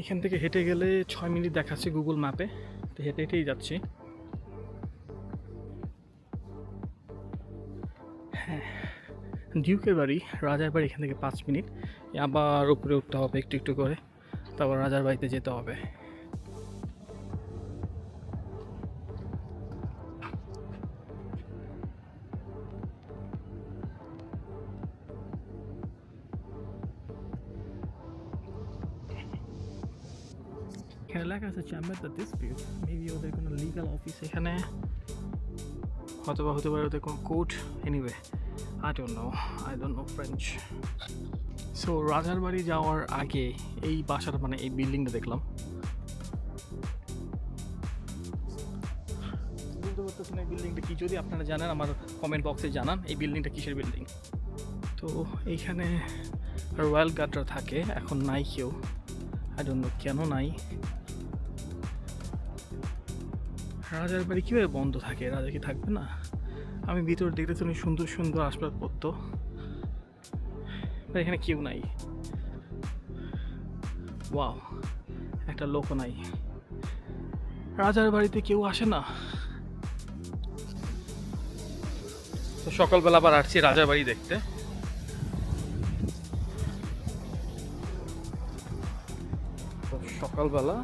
এখান থেকে হেঁটে গেলে ছয় মিনিট দেখাচ্ছে গুগল ম্যাপে তো হেঁটে হেঁটেই যাচ্ছি। হ্যাঁ ডিউকের বাড়ি, রাজার বাড়ি এখান থেকে পাঁচ মিনিট। আবার উপরে উঠতে হবে একটু একটু করে। তারপর রাজার বাড়িতে যেতে হবে। এখানে লেখা আছে চেম্বার দ্য ডিসপিউট মেবি ওদের কোনো লিগাল অফিস এখানে হয়তো বা হতে পারে ওদের কোনো court anyway I don't know I don't know French so রাজার বাড়ি যাওয়ার আগে এই বাসাটা মানে এই বিল্ডিংটা দেখলাম। এই বিল্ডিংটা কি? যদি আপনারা জানেন, আমার কমেন্ট বক্সে জানান এই বিল্ডিংটা কিসের বিল্ডিং তো, এইখানে রয়্যাল গার্ডরা থাকে, এখন নাই কেউ। আই ডোন্ট নো কেন নাই। রাজার বাড়ি কীভাবে বন্ধ থাকে? রাজা কি থাকবে না? আমি ভিতরে দেখতেছি উনি সুন্দর সুন্দর আসবাবপত্র। এখানে কেউ নাই। ওয়াও, একটা লোকও নাই। রাজার বাড়িতে কেউ আসে না? তো সকালবেলা আবার আসছি রাজার বাড়ি দেখতে। সকালবেলা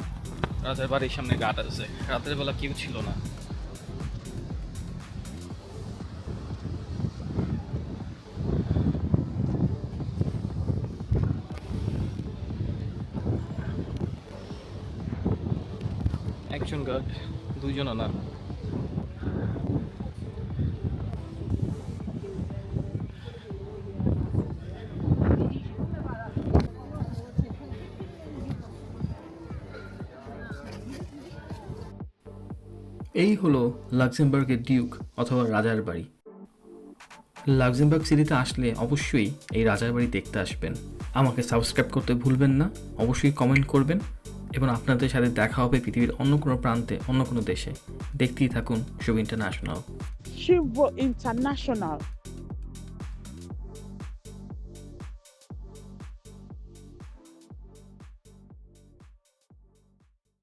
রাজার বাড়ির সামনে গাট আছে। রাতের বেলা কেউ ছিল না। একজন গার্ড দুইজনও না। এই হলো লাক্সেমবার্গের ডিউক অথবা রাজার বাড়ি। লাক্সেমবার্গ সিটিতে আসলে অবশ্যই এই রাজার বাড়ি দেখতে আসবেন। আমাকে সাবস্ক্রাইব করতে ভুলবেন না, অবশ্যই কমেন্ট করবেন এবং আপনাদের সাথে দেখা হবে পৃথিবীর অন্য কোনো প্রান্তে, অন্য কোনো দেশে। দেখতেই থাকুন শুভ ইন্টারন্যাশনাল। শুভ International.